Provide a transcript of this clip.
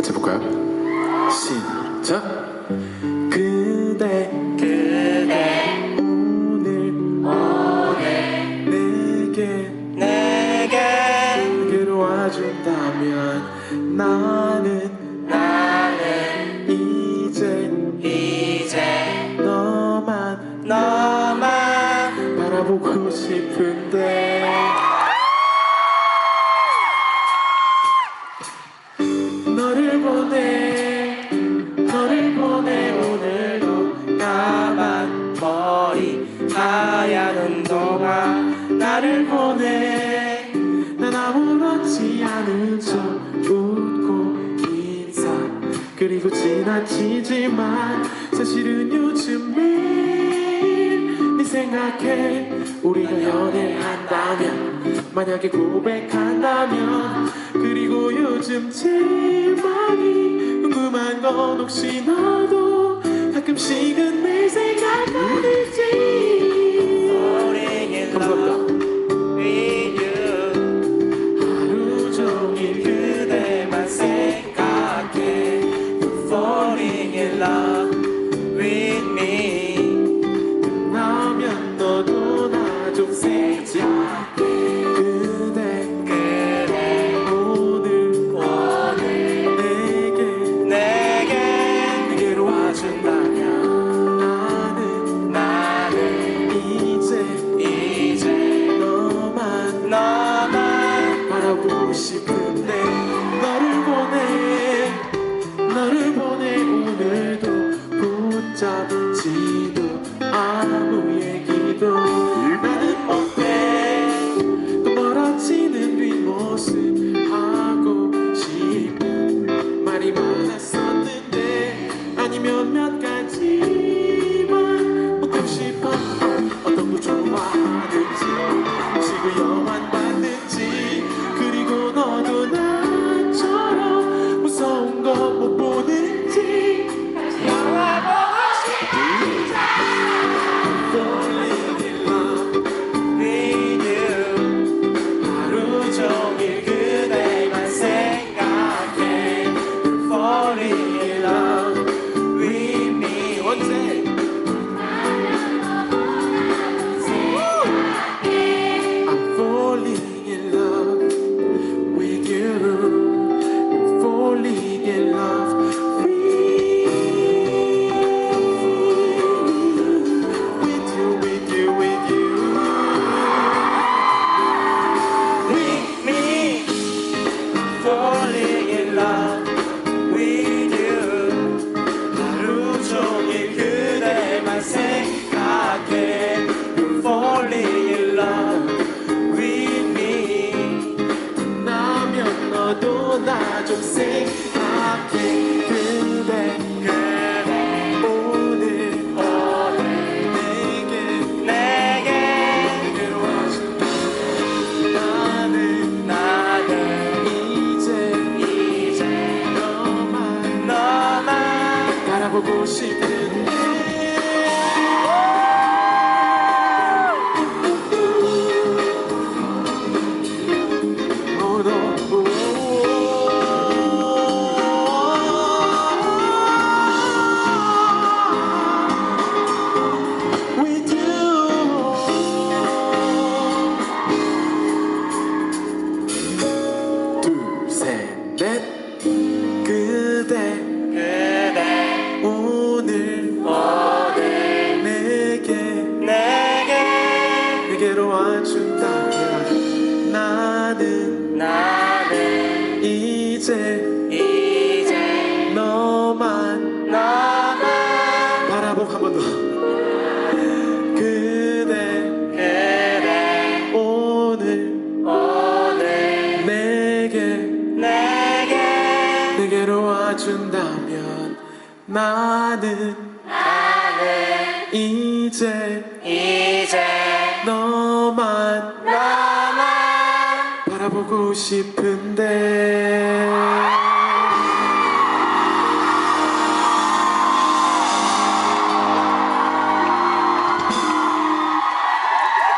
같이 해볼까요? 시작 그대 그대 오늘 오늘 내게 내게 내게로 와준다면 나는 나는 이제 이제 너만 너만 바라보고 싶은데 하얀 운동화 나를 보내. 난 아무렇지 않은 척 웃고 인사. 그리고 지나치지만 사실은 요즘 매일 네 생각해 우리가 연애한다면 만약에 고백한다면 그리고 요즘 제일 많이 궁금한 건 혹시 너도 보고 싶은데 너를 보내 너를 보내. 오늘도 붙잡지도 아무 얘기도 나는 못해. 또 멀어지는 뒷모습 하고 싶은 말이 많았었는데 아니면 몇 가지만 묻고 싶어 어떤 거 좋아하는지 영 하루 너도 나 좀 생각해. 그대 그대. 오늘 오늘 내게 내게. 와준다 나는 나는 이제 이제 너만 너만 바라보고 싶은 넷. 그대. 그대. 오늘 오늘 내게. 내게. 내게로 와준다면 나는 나는 이제 이제 너만 너만 바라보고 한번더 준다면 나는 나는 이제 이제 너만 너만 바라보고 싶은데